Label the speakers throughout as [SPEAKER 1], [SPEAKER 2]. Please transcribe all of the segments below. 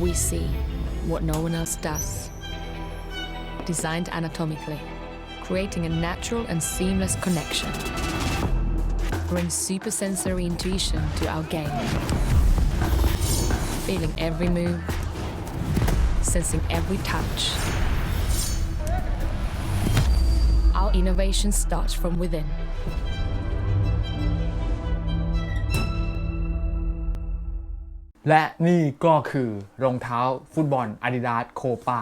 [SPEAKER 1] we see what no one else does. Designed anatomically, creating a natural and seamless connection. Bring supersensory intuition to our game. Feeling every move, sensing every touch. Our innovation starts from within.
[SPEAKER 2] และนี่ก็คือรองเท้าฟุตบอล Adidas c o p a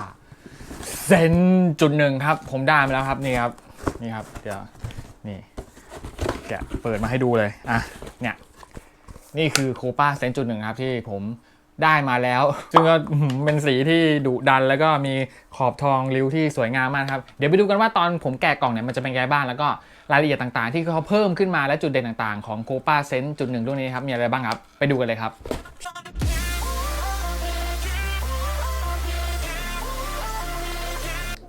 [SPEAKER 2] เซนจุดหนึ่งครับ ผมได้มาแล้วครับนี่ครับนี่ครับเดี๋ยวนี่แกะเปิดมาให้ดูเลยอะเนี่ยนี่คือโคปาเซนจุดหนึ่งครับที่ผมได้มาแล้ว ซึ่งก็เป็นสีที่ดุดันแล้วก็มีขอบทองริ้วที่สวยงามมากครับ เดี๋ยวไปดูกันว่าตอนผมแกะกล่องเนี่ยมันจะเป็นไงบ้างแล้วก็รายละเอียดต่างๆ ที่เขาเพิ่มขึ้นมาและจุดเด่นต่างๆ ของโคปาเซนจุดหนึ่งรุ่นนี้ครับมีอะไรบ้างครับ ไปดูกันเลยครับ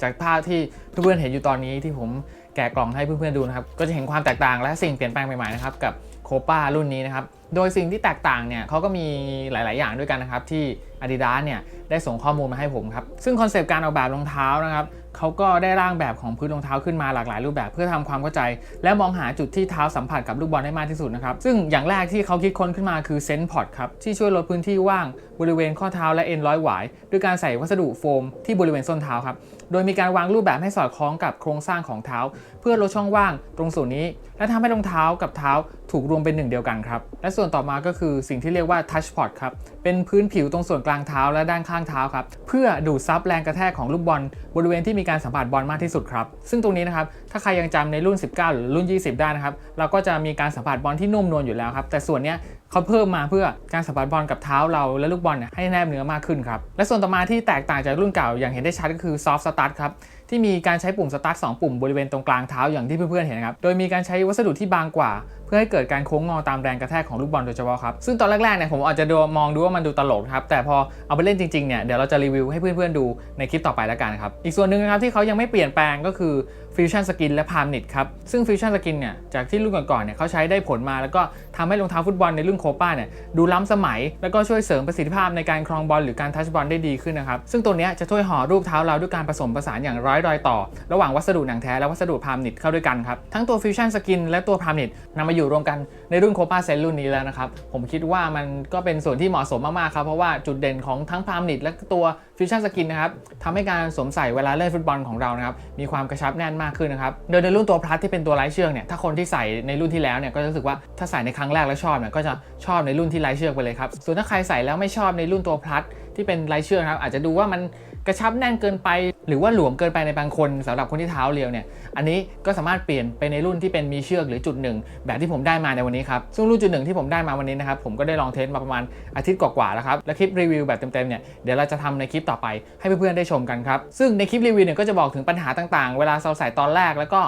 [SPEAKER 2] จากภาพที่เพื่อนๆเห็นอยู่ตอนนี้ที่ผมแกะกล่องให้เพื่อนๆดูนะครับ ก็จะเห็นความแตกต่างและสิ่งเปลี่ยนแปลงใหม่ๆนะครับกับโคป้ารุ่นนี้นะครับโดยสิ่งที่แตกต่างเนี่ยเขาก็มีหลาย ๆ อย่างด้วยกันนะครับ ที่ Adidas เนี่ยได้ส่งข้อมูลมาให้ผมครับ ซึ่งคอนเซปต์การออกแบบรองเท้านะครับเขาก็ได้ร่างแบบของพื้นรองเท้าขึ้นมาหลากหลายรูปแบบ เพื่อทำความเข้าใจ และมองหาจุดที่เท้าสัมผัสกับลูกบอลได้มากที่สุดนะครับซึ่งอย่างแรกที่เขาคิดค้นขึ้นมาคือเซนพอดครับที่ช่วยลดพื้นที่ว่างบริเวณข้อเท้าและเอ็นร้อยหวายด้วยการใส่วัสดุโฟมที่บริเวณส้นเท้าครับโดยมีการวางรูปแบบให้สอดคล้องกับโครงสร้างของเท้า เพื่อลดช่องว่างตรงส่วนนี้ และทำให้รองเท้ากับเท้าถูกรวมเป็นหนึ่งเดียวกันครับและส่วนต่อมาก็คือสิ่งที่เรียกว่า touch pod ครับ เป็นพื้นผิวตรงส่วนกลางเท้าและด้านข้างเท้าครับ เพื่อดูดซับแรงกระแทกของลูกบอลบริเวณที่มีการสัมผัสบอลมากที่สุดครับ ซึ่งตรงนี้นะครับ ถ้าใครยังจำในรุ่น 19 หรือรุ่น 20 ได้นะครับ เราก็จะมีการสัมผัสบอลที่นุ่มนวลอยู่แล้วครับ แต่ส่วนนี้เขาเพิ่มมาเพื่อการสัมผัสบอลกับเท้าเราและลูกบอลให้แนบเนื้อมากขึ้นครับ และส่วนต่อมาที่แตกต่างจากรุ่นเก่าอย่างเห็นได้ชัดก็คือ soft start ครับที่มีการใช้ปุ่ม start 2 ปุ่มบริเวณตรงกลางเท้าอย่างที่เพื่อนๆเห็นครับ โดยมีการใช้วัสดุที่บางกว่าเพื่อให้เกิดการโค้งงอตามแรงกระแทกของลูกบอลโดยเฉพาะครับซึ่งตอนแรกๆเนี่ยผมอาจจะดูมองดูว่ามันดูตลกครับแต่พอเอาไปเล่นจริงๆเนี่ยเดี๋ยวเราจะรีวิวให้เพื่อนๆดูในคลิปต่อไปแล้วกันครับอีกส่วนหนึ่งนะครับที่เขายังไม่เปลี่ยนแปลงก็คือ Fusion Skin และ Palm Knit ครับซึ่ง Fusion Skin เนี่ยจากที่รุ่นก่อนๆเนี่ยเขาใช้ได้ผลมาแล้วก็ทำให้รองเท้าฟุตบอลในรุ่นโคป้าเนี่ยดูล้ำสมัย แล้วก็ช่วยเสริมประสิทธิภาพในการครองบอลหรือการทัชบอลได้ดีขึ้นนะครับซึ่งตัวเนี้ยจะช่วยห่อรูปเท้าเราด้วยการผสมผสานอย่างร้อยรอยต่อ ระหว่างวัสดุหนังแท้และวัสดุพามนิดเข้าด้วยกันครับทั้งตัว Fusion Skin และตัวพามนิดนำมาอยูู่่รวมกันในรุ่นโคปาเซนรุ่นนี้แล้วนะครับ ผมคิดว่ามันก็เป็นส่วนที่เหมาะสมมากๆครับ เพราะว่าจุดเด่นของทั้งพามนิดและตัว Fusion Skin นะครับทำให้การสวมใส่เวลาเล่นฟุตบอลของเรานะครับมีความกระชับแน่นมากขึ้นนะครับโดยในรุ่นตัวพลัสที่เป็นตัวไร้เชือกเนี่ยถ้าคนที่ใส่ในรุ่นที่แล้วเนี่ยก็จะรู้สึกว่าถ้าใส่ในครั้งแรกแล้วชอบเนี่ยก็จะชอบในรุ่นที่ไร้เชือกไปเลยครับส่วนถ้าใครใส่แล้วไม่ชอบในรุ่นตัวพลัส ที่เป็นไร้เชือกครับอาจจะดูว่ามันกระชับแน่นเกินไป หรือว่าหลวมเกินไปในบางคนสำหรับคนที่เท้าเรียวเนี่ยอันนี้ก็สามารถเปลี่ยนไปในรุ่นที่เป็นมีเชือกหรือจุดหนึ่งแบบที่ผมได้มาในวันนี้ครับซึ่งรุ่นจุดหนึ่งที่ผมได้มาวันนี้นะครับผมก็ได้ลองเทสมาประมาณอาทิตย์กว่าๆแล้วครับและคลิปรีวิวแบบเต็มๆเนี่ยเดี๋ยวเราจะทำในคลิปต่อไปให้เพื่อนๆได้ชมกันครับซึ่งในคลิปรีวิวเนี่ยก็จะบอกถึงปัญหาต่างๆ เวลาเราใส่ตอนแรกแล้วก็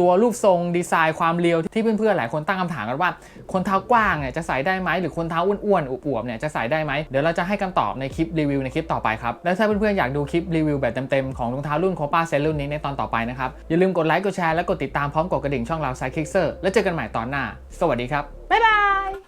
[SPEAKER 2] ตัวรูปทรงดีไซน์ความเรียวที่เพื่อนๆหลายคนตั้งคำถามกันว่า คนเท้ากว้างเนี่ยจะใส่ได้ไหมหรือคนเท้าอ้วนๆอวบๆเนี่ยจะใส่ได้ไหมเดี๋ยวเราจะให้คำตอบในคลิปรีวิวในคลิปต่อไปครับและถ้าเพื่อนๆอยากดูคลิปรีวิวแบบเต็มๆของรองเท้ารุ่นโคป้าเซลรุ่นนี้ในตอนต่อไปนะครับอย่าลืมกดไลค์กดแชร์และกดติดตามพร้อมกดกระดิ่งช่องเราไซคิกเซอร์แล้วเจอกันใหม่ตอนหน้า สวัสดีครับบ๊ายบาย